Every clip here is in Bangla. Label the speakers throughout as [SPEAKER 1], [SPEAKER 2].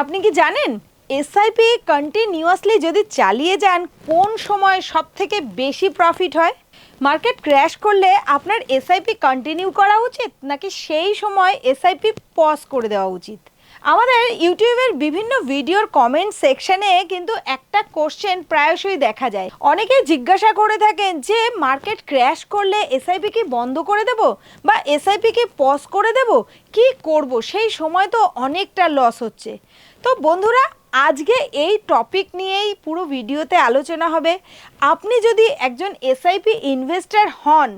[SPEAKER 1] আপনি কি জানেন এসআইপি কন্টিনিউয়াসলি যদি চালিয়ে যান, কোন সময় সব থেকে বেশি প্রফিট হয়? মার্কেট ক্র্যাশ করলে আপনার এসআইপি কন্টিনিউ করা উচিত, নাকি সেই সময় এসআইপি পজ করে দেওয়া উচিত? আমাদের ইউটিউবের বিভিন্ন ভিডিওর কমেন্ট সেকশনে কিন্তু একটা কোশ্চেন প্রায়শই দেখা যায়। অনেকে জিজ্ঞাসা করে থাকেন যে মার্কেট ক্র্যাশ করলে এসআইপি কি বন্ধ করে দেব? বা এসআইপি কি পজ করে দেব? কি করব? সেই সময় তো অনেকটা লস হচ্ছে। তো বন্ধুরা আজকে এই টপিক নিয়েই পুরো ভিডিওতে আলোচনা হবে। আপনি যদি একজন এসআইপি ইনভেস্টার হন,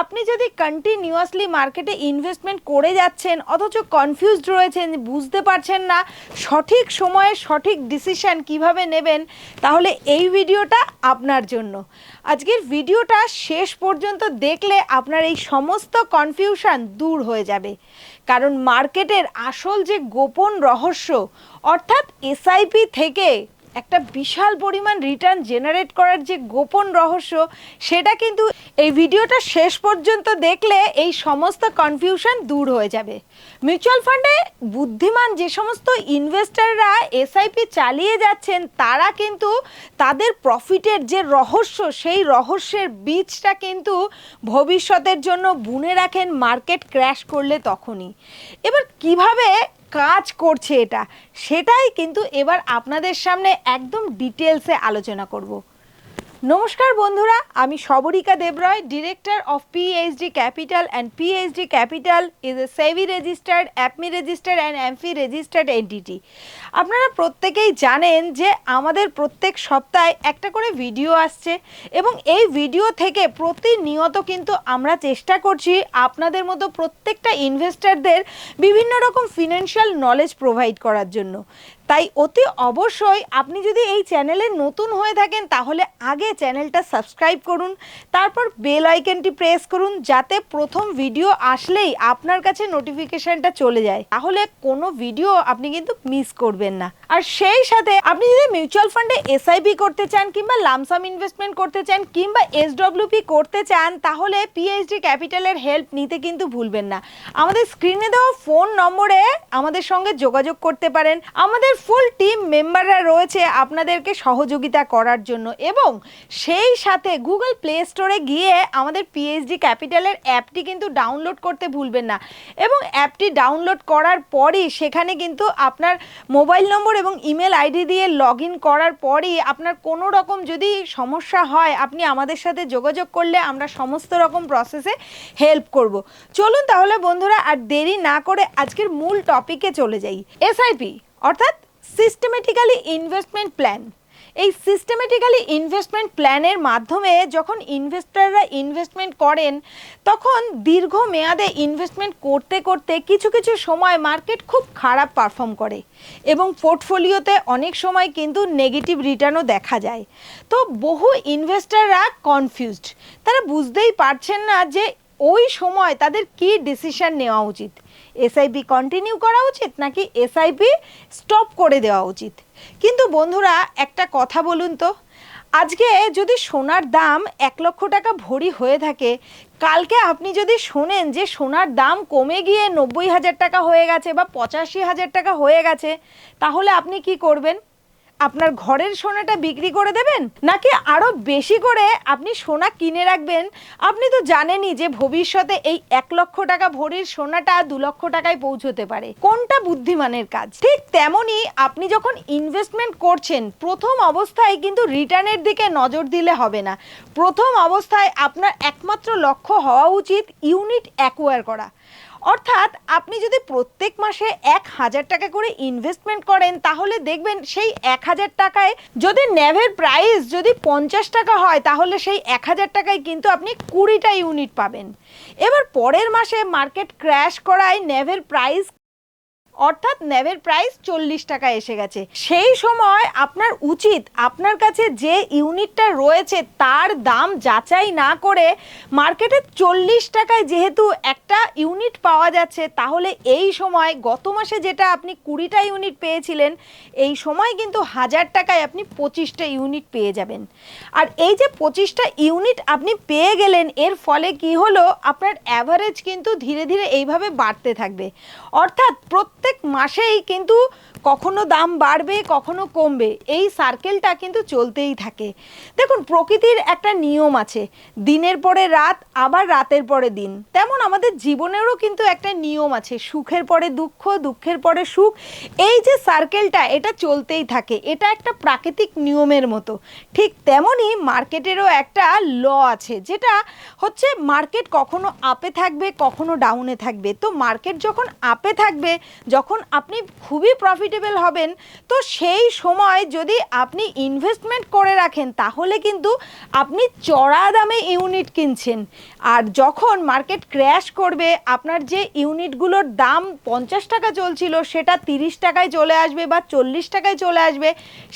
[SPEAKER 1] আপনি যদি কন্টিনিউয়াসলি মার্কেটে ইনভেস্টমেন্ট করে যাচ্ছেন, অথচ কনফিউজড রয়েছেন, বুঝতে পারছেন না সঠিক সময়ে সঠিক ডিসিশন কীভাবে নেবেন, তাহলে এই ভিডিওটা আপনার জন্য। আজকের ভিডিওটা শেষ পর্যন্ত দেখলে আপনার এই সমস্ত কনফিউশন দূর হয়ে যাবে। কারণ মার্কেটের আসল যে গোপন রহস্য, অর্থাৎ এসআইপি থেকে একটা বিশাল পরিমাণ রিটার্ন জেনারেট করার যে গোপন রহস্য, সেটা কিন্তু এই ভিডিওটা শেষ পর্যন্ত দেখলে এই সমস্ত কনফিউশন দূর হয়ে যাবে। মিউচুয়াল ফান্ডে বুদ্ধিমান যে সমস্ত ইনভেস্টাররা এসআইপি চালিয়ে যাচ্ছেন, তারা কিন্তু তাদের প্রফিটের যে রহস্য, সেই রহস্যের বীজটা কিন্তু ভবিষ্যতের জন্য বুনে রাখেন মার্কেট ক্র্যাশ করলে তখনই। এবার কীভাবে কাজ করছে এটা, সেটাই কিন্তু এবার আপনাদের সামনে একদম ডিটেলসে আলোচনা করব। নমস্কার বন্ধুরা, আমি Sabarika Debroy, director of PhD capital and PhD capital is a SEBI registered, APMI registered and AMFI registered entity. আপনারা প্রত্যেকেই জানেন যে আমাদের প্রত্যেক সপ্তাহে একটা করে ভিডিও আসছে এবং এই ভিডিও থেকে প্রতিনিয়ত কিন্তু আমরা চেষ্টা করছি আপনাদের মতো প্রত্যেকটা ইনভেস্টারদের বিভিন্ন রকম ফিনান্সিয়াল নলেজ প্রোভাইড করার জন্য। তাই অতি অবশ্যই আপনি যদি এই চ্যানেলে নতুন হয়ে থাকেন, তাহলে আগে চ্যানেলটা সাবস্ক্রাইব করুন, তারপর বেল আইকনটি প্রেস করুন, যাতে প্রথম ভিডিও আসলেই আপনার কাছে নোটিফিকেশনটা চলে যায়। তাহলে কোনো ভিডিও আপনি কিন্তু মিস করবেন না। আর সেই সাথে আপনি যদি মিউচুয়াল ফান্ডে এসআইপি করতে চান কিংবা লামসাম ইনভেস্টমেন্ট করতে চান কিংবা এসডব্লিউপি করতে চান, তাহলে পিএইচডি ক্যাপিটালের হেল্প নিতে কিন্তু ভুলবেন না। আমাদের স্ক্রিনে দেওয়া ফোন নম্বরে আমাদের সঙ্গে যোগাযোগ করতে পারেন। আমাদের ফুল টিম মেম্বাররা রয়েছে আপনাদেরকে সহযোগিতা করার জন্য এবং সেই সাথে গুগল প্লে স্টোরে গিয়ে আমাদের পিএইচডি ক্যাপিটালের অ্যাপটি কিন্তু ডাউনলোড করতে ভুলবেন না। এবং অ্যাপটি ডাউনলোড করার পরই সেখানে কিন্তু আপনার মোবাইল নম্বর এবং ইমেল আইডি দিয়ে লগ ইন করার পরই আপনার কোনো রকম যদি সমস্যা হয়, আপনি আমাদের সাথে যোগাযোগ করলে আমরা সমস্ত রকম প্রসেসে হেল্প করব। চলুন তাহলে বন্ধুরা, আর দেরি না করে আজকের মূল টপিকে চলে যাই। এসআইপি অর্থাৎ সিস্টেমেটিক্যালি ইনভেস্টমেন্ট প্ল্যান এই সিস্টেমেটিক্যালি ইনভেস্টমেন্ট প্ল্যানের মাধ্যমে যখন ইনভেস্টাররা ইনভেস্টমেন্ট করেন, তখন দীর্ঘ মেয়াদে ইনভেস্টমেন্ট করতে করতে কিছু কিছু সময় মার্কেট খুব খারাপ পারফর্ম করে এবং পোর্টফোলিওতে অনেক সময় কিন্তু নেগেটিভ রিটার্নও দেখা যায়। তো বহু ইনভেস্টাররা কনফিউজড তারা বুঝতেই পারছেন না যে ওই সময় তাদের কি ডিসিশন নেওয়া উচিত? এসআইপি কন্টিনিউ করা উচিত নাকি এসআইপি স্টপ করে দেওয়া উচিত? কিন্তু বন্ধুরা, একটা কথা বলুন তো। আজকে যদি সোনার দাম এক লক্ষ টাকা ভরি হয়ে থাকে, কালকে আপনি যদি শোনেন যে সোনার দাম কমে গিয়ে নব্বই হাজার টাকা হয়ে গেছে বা পঁচাশি হাজার টাকা হয়ে গেছে, তাহলে আপনি কি করবেন? আপনার ঘরের সোনাটা বিক্রি করে দেবেন? নাকি আরও বেশি করে আপনি সোনা কিনে রাখবেন? আপনি তো জানেনই যে ভবিষ্যতে এই এক লক্ষ টাকা ভরির সোনাটা দু লক্ষ টাকায় পৌঁছতে পারে। কোনটা বুদ্ধিমানের কাজ? ঠিক তেমনই আপনি যখন ইনভেস্টমেন্ট করছেন, প্রথম অবস্থায় কিন্তু রিটার্নের দিকে নজর দিলে হবে না। প্রথম অবস্থায় আপনার একমাত্র লক্ষ্য হওয়া উচিত ইউনিট অ্যাকোয়ার করা। অর্থাৎ আপনি যদি প্রত্যেক মাসে এক হাজার টাকা করে ইনভেস্টমেন্ট করেন, তাহলে দেখবেন সেই এক হাজার টাকায় যদি ন্যাভের প্রাইস যদি পঞ্চাশ টাকা হয়, তাহলে সেই এক হাজার টাকায় কিন্তু আপনি কুড়িটা ইউনিট পাবেন। এবার পরের মাসে মার্কেট ক্র্যাশ করায় ন্যাভের প্রাইস অর্থাৎ ন্যাভের প্রাইস চল্লিশ টাকা এসে গেছে। সেই সময় আপনার উচিত আপনার কাছে যে ইউনিটটা রয়েছে তার দাম যাচাই না করে মার্কেটে চল্লিশ টাকায় যেহেতু একটা ইউনিট পাওয়া যাচ্ছে, তাহলে এই সময় গত মাসে যেটা আপনি কুড়িটা ইউনিট পেয়েছিলেন, এই সময় কিন্তু হাজার টাকায় আপনি পঁচিশটা ইউনিট পেয়ে যাবেন। আর এই যে পঁচিশটা ইউনিট আপনি পেয়ে গেলেন, এর ফলে কি হলো? আপনার অ্যাভারেজ কিন্তু ধীরে ধীরে এইভাবে বাড়তে থাকবে। অর্থাৎ প্রত্যেক প্রত্যেক মাসেই কিন্তু কখনো দাম বাড়বে, কখনো কমবে। এই সার্কেলটা কিন্তু চলতেই থাকে। দেখুন, প্রকৃতির একটা নিয়ম আছে। দিনের পরে রাত, আবার রাতের পরে দিন। তেমন আমাদের জীবনেরও কিন্তু একটা নিয়ম আছে। সুখের পরে দুঃখ, দুঃখের পরে সুখ। এই যে সার্কেলটা এটা চলতেই থাকে। এটা একটা প্রাকৃতিক নিয়মের মতো। ঠিক তেমনই মার্কেটেরও একটা ল আছে, যেটা হচ্ছে মার্কেট কখনো আপে থাকবে, কখনো ডাউনে থাকবে। তো মার্কেট যখন আপে থাকবে যখন আপনি খুবই প্রফিটেবল হবেন, তো সেই সময় যদি আপনি ইনভেস্টমেন্ট করে রাখেন, তাহলে কিন্তু আপনি চড়া দামে ইউনিট কিনছেন। আর যখন মার্কেট ক্র্যাশ করবে, আপনার যে ইউনিটগুলোর দাম পঞ্চাশ টাকা চলছিল, সেটা তিরিশ টাকায় চলে আসবে বা চল্লিশ টাকায় চলে আসবে,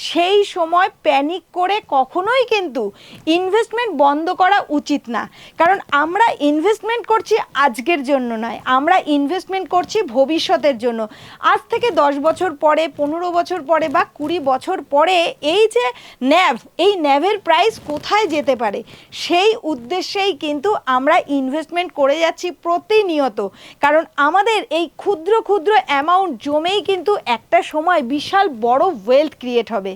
[SPEAKER 1] সেই সময় প্যানিক করে কখনোই কিন্তু ইনভেস্টমেন্ট বন্ধ করা উচিত না। কারণ আমরা ইনভেস্টমেন্ট করছি আজকের জন্য নয়, আমরা ইনভেস্টমেন্ট করছি ভবিষ্যতের জন্য। আজ থেকে দশ বছর পরে, পনেরো বছর পরে বা কুড়ি বছর পরে এই যে ন্যাভ এই ন্যাভের প্রাইস কোথায় যেতে পারে? সেই উদ্দেশ্যেই কিন্তু আমরা ইনভেস্টমেন্ট করে যাচ্ছি প্রতিনিয়ত। কারণ আমাদের এই ক্ষুদ্র ক্ষুদ্র অ্যামাউন্ট জমেই কিন্তু একটা সময় বিশাল বড় ওয়েলথ ক্রিয়েট হবে।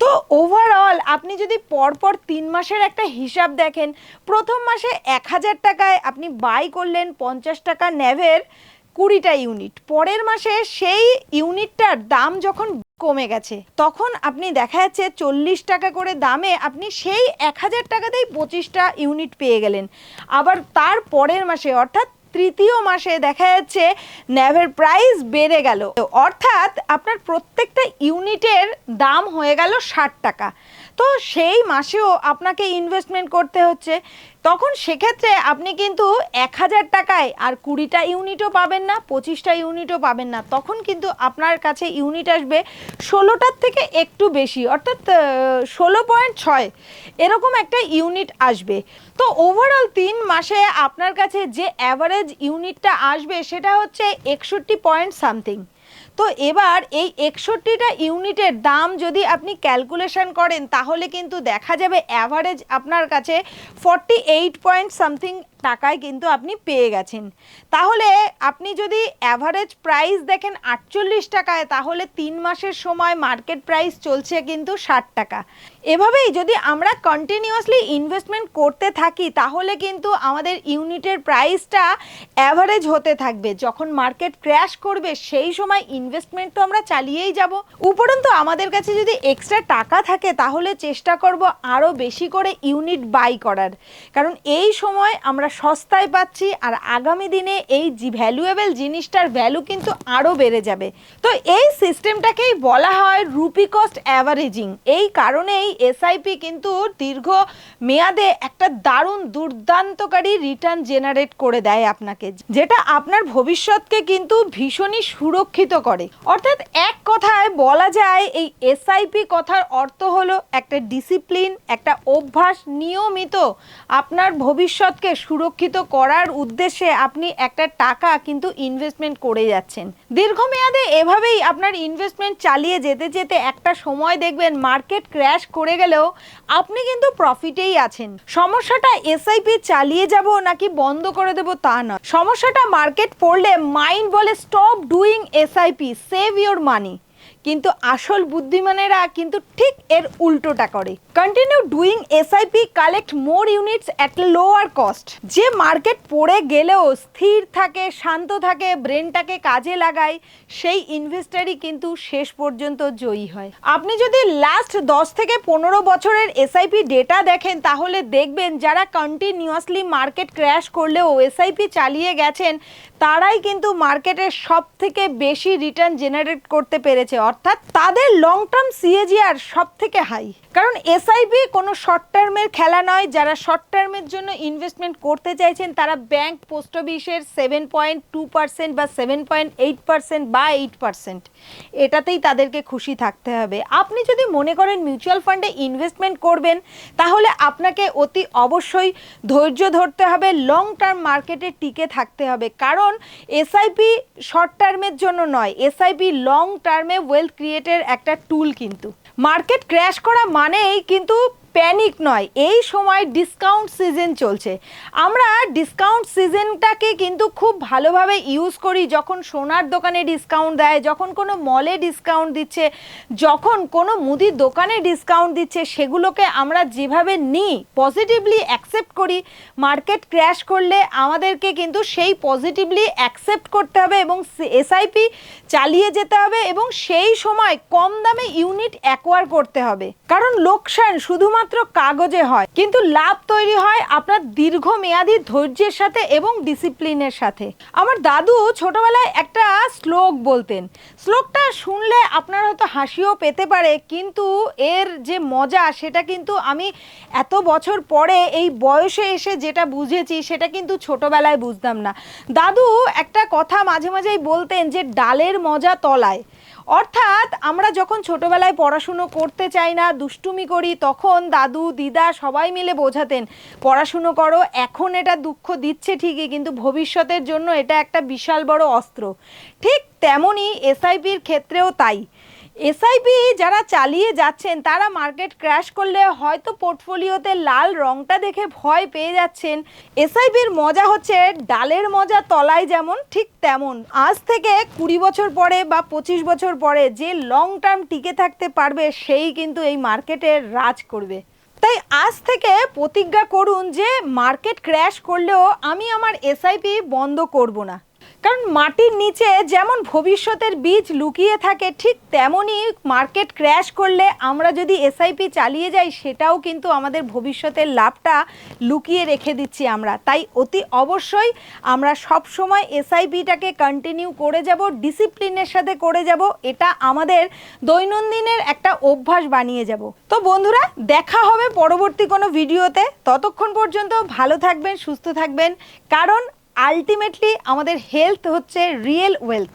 [SPEAKER 1] তো ওভারঅল আপনি যদি পরপর তিন মাসের একটা হিসাব দেখেন, প্রথম মাসে এক হাজার টাকায় আপনি বাই করলেন পঞ্চাশ টাকা ন্যাভের কুড়িটা ইউনিট। পরের মাসে সেই ইউনিটটার দাম যখন কমে গেছে, তখন আপনি দেখা যাচ্ছে চল্লিশ টাকা করে দামে আপনি সেই এক হাজার টাকাতেই পঁচিশটা ইউনিট পেয়ে গেলেন। আবার তার পরের মাসে, অর্থাৎ তৃতীয় মাসে দেখা যাচ্ছে ন্যাভের প্রাইস বেড়ে গেল। অর্থাৎ আপনার প্রত্যেকটা ইউনিটের দাম হয়ে গেল ষাট টাকা। তো সেই মাসেও আপনাকে ইনভেস্টমেন্ট করতে হচ্ছে। তখন সেক্ষেত্রে আপনি কিন্তু এক হাজার টাকায় আর কুড়িটা ইউনিটও পাবেন না, পঁচিশটা ইউনিটও পাবেন না। তখন কিন্তু আপনার কাছে ইউনিট আসবে ষোলোটার থেকে একটু বেশি, অর্থাৎ ষোলো পয়েন্ট ছয় এরকম একটা ইউনিট আসবে। তো ওভারঅল তিন মাসে আপনার কাছে যে অ্যাভারেজ ইউনিটটা আসবে সেটা হচ্ছে একষট্টি পয়েন্ট সামথিং তো এবার এই একষট্টিটা ইউনিটের দাম যদি আপনি ক্যালকুলেশন করেন, তাহলে কিন্তু দেখা যাবে অ্যাভারেজ আপনার কাছে ফর্টি এইট পয়েন্ট সামথিং টাকায় কিন্তু আপনি পেয়ে গেছেন। তাহলে আপনি যদি অ্যাভারেজ প্রাইস দেখেন আটচল্লিশ টাকায়, তাহলে তিন মাসের সময় মার্কেট প্রাইস চলছে কিন্তু ষাট টাকা। এভাবেই যদি আমরা কন্টিনিউয়াসলি ইনভেস্টমেন্ট করতে থাকি, তাহলে কিন্তু আমাদের ইউনিটের প্রাইসটা অ্যাভারেজ হতে থাকবে। যখন মার্কেট ক্র্যাশ করবে, সেই সময় ইনভেস্টমেন্ট তো আমরা চালিয়েই যাব। উপরন্তু আমাদের কাছে যদি এক্সট্রা টাকা থাকে, তাহলে চেষ্টা করব আরও বেশি করে ইউনিট বাই করার। কারণ এই সময় আমরা সস্তায় পাচ্ছি আর আগামী দিনে এই জি ভ্যালুয়েবল জিনিসটার ভ্যালু কিন্তু আরও বেড়ে যাবে। তো এই সিস্টেমটাকেই বলা হয় রুপি কস্ট অ্যাভারেজিং এই কারণেই এসআইপি কিন্তু দীর্ঘ মেয়াদে একটা দারুণ দুর্দান্তকারী রিটার্ন জেনারেট করে দেয় আপনাকে, যেটা আপনার ভবিষ্যৎকে কিন্তু ভীষণই সুরক্ষিত করে। অর্থাৎ এক কথায় বলা যায়, এই এসআইপি কথার অর্থ হলো একটা ডিসিপ্লিন একটা অভ্যাস নিয়মিত আপনার ভবিষ্যৎকে সুরক্ষিত করার উদ্দেশ্যে আপনি একটা টাকা কিন্তু ইনভেস্টমেন্ট করে যাচ্ছেন। দীর্ঘমেয়াদে এভাবেই আপনার ইনভেস্টমেন্ট চালিয়ে যেতে যেতে একটা সময় দেখবেন মার্কেট ক্র্যাশ করে গেলেও আপনি কিন্তু প্রফিটেই আছেন। সমস্যাটা এসআইপি চালিয়ে যাব নাকি বন্ধ করে দেব তা না সমস্যাটা মার্কেট পড়লে মাইন্ড বলে stop doing SIP save your money কিন্তু আসল বুদ্ধিমানেরা কিন্তু ঠিক এর উল্টোটা করে। Continue doing SIP collect more units at lower cost যে মার্কেট পড়ে গেলেও স্থির থাকে, শান্ত থাকে ব্রেনটাকে কাজে লাগায়, সেই ইনভেস্টারই কিন্তু শেষ পর্যন্ত জয়ী হয়। আপনি যদি লাস্ট দশ থেকে পনেরো বছরের এসআইপি ডেটা দেখেন, তাহলে দেখবেন যারা কন্টিনিউয়াসলি মার্কেট ক্র্যাশ করলেও এসআইপি চালিয়ে গেছেন, তারাই কিন্তু মার্কেটের সব থেকে বেশি রিটার্ন জেনারেট করতে পেরেছে। অর্থাৎ তাদের লং টার্ম সিএজিআর সব থেকে হাই কারণ এসআইপি কোনো শর্ট টার্মের খেলা নয়। যারা শর্ট টার্মের জন্য ইনভেস্টমেন্ট করতে চাইছেন, তারা ব্যাংক পোস্ট অফিসের সেভেন পয়েন্ট টু পার্সেন্ট বা সেভেন পয়েন্ট এইট পার্সেন্ট বা এইট পার্সেন্ট এটাতেই তাদেরকে খুশি থাকতে হবে। আপনি যদি মনে করেন মিউচুয়াল ফান্ডে ইনভেস্টমেন্ট করবেন, তাহলে আপনাকে অতি অবশ্যই ধৈর্য ধরতে হবে লং টার্ম মার্কেটে টিকে থাকতে হবে। কারণ এসআইপি শর্ট টার্মের জন্য নয় এসআইপি লং টার্মে ওয়েলথ ক্রিয়েটের একটা টুল কিন্তু। মার্কেট ক্র্যাশ করা মানেই কিন্তু প্যানিক নয়, এই সময় ডিসকাউন্ট সিজন চলছে। আমরা ডিসকাউন্ট সিজনটাকে কিন্তু খুব ভালোভাবে ইউজ করি যখন সোনার দোকানে ডিসকাউন্ট দেয়, যখন কোনো মলে ডিসকাউন্ট দিচ্ছে, যখন কোনো মুদির দোকানে ডিসকাউন্ট দিচ্ছে, সেগুলোকে আমরা যেভাবে নিই পজিটিভলি অ্যাকসেপ্ট করি মার্কেট ক্র্যাশ করলে আমাদেরকে কিন্তু সেই পজিটিভলি অ্যাকসেপ্ট করতে হবে এবং এসআইপি চালিয়ে যেতে হবে এবং সেই সময় কম দামে ইউনিট অ্যাকোয়ার করতে হবে। কারণ লোকসান শুধুমাত্র কাগজে হয়, কিন্তু লাভ তৈরি হয় আপনার দীর্ঘমেয়াদী ধৈর্যের সাথে এবং ডিসিপ্লিনের সাথে। আমার দাদু ছোটবেলায় একটা শ্লোক বলতেন, শ্লোকটা শুনলে আপনার হয়তো হাসিও পেতে পারে, কিন্তু এর যে মজা সেটা কিন্তু আমি এত বছর পরে এই বয়সে এসে যেটা বুঝেছি সেটা কিন্তু ছোটবেলায় বুঝতাম না। দাদু একটা কথা মাঝে মাঝেই বলতেন যে, ডালের মজা তলায়। অর্থাৎ আমরা যখন ছোটবেলায় পড়াশুনো করতে চাই না, দুষ্টুমি করি, তখন দাদু, দিদা সবাই মিলে বোঝাতেন, পড়াশুনো করো, এখন এটা দুঃখ দিচ্ছে ঠিকই, কিন্তু ভবিষ্যতের জন্য এটা একটা বিশাল বড় অস্ত্র। ঠিক তেমনই এসআইপির ক্ষেত্রেও তাই। এসআইপি যারা চালিয়ে যাচ্ছেন, তারা মার্কেট ক্র্যাশ করলে হয়তো পোর্টফোলিওতে লাল রংটা দেখে ভয় পেয়ে যাচ্ছেন। এসআইপির মজা হচ্ছে, ডালের মজা তলায় যেমন, ঠিক তেমন। আজ থেকে কুড়ি বছর পরে বা পঁচিশ বছর পরে যে লং টার্ম টিকে থাকতে পারবে, সেই কিন্তু এই মার্কেটে রাজ করবে। তাই আজ থেকে প্রতিজ্ঞা করুন যে মার্কেট ক্র্যাশ করলেও আমি আমার এসআইপি বন্ধ করব না। কারণ মাটির নিচে যেমন ভবিষ্যতের বীজ লুকিয়ে থাকে, ঠিক তেমনই মার্কেট ক্র্যাশ করলে আমরা যদি এসআইপি চালিয়ে যাই, সেটাও কিন্তু আমাদের ভবিষ্যতের লাভটা লুকিয়ে রেখে দিচ্ছি আমরা। তাই অতি অবশ্যই আমরা সব সময় এসআইপিটাকে কন্টিনিউ করে যাব ডিসিপ্লিনের সাথে করে যাব, এটা আমাদের দৈনন্দিনের একটা অভ্যাস বানিয়ে যাব। তো বন্ধুরা, দেখা হবে পরবর্তী কোনো ভিডিওতে। ততক্ষণ পর্যন্ত ভালো থাকবেন, সুস্থ থাকবেন। কারণ আলটিমেটলি আমাদের হেলথ হচ্ছে রিয়েল ওয়েলথ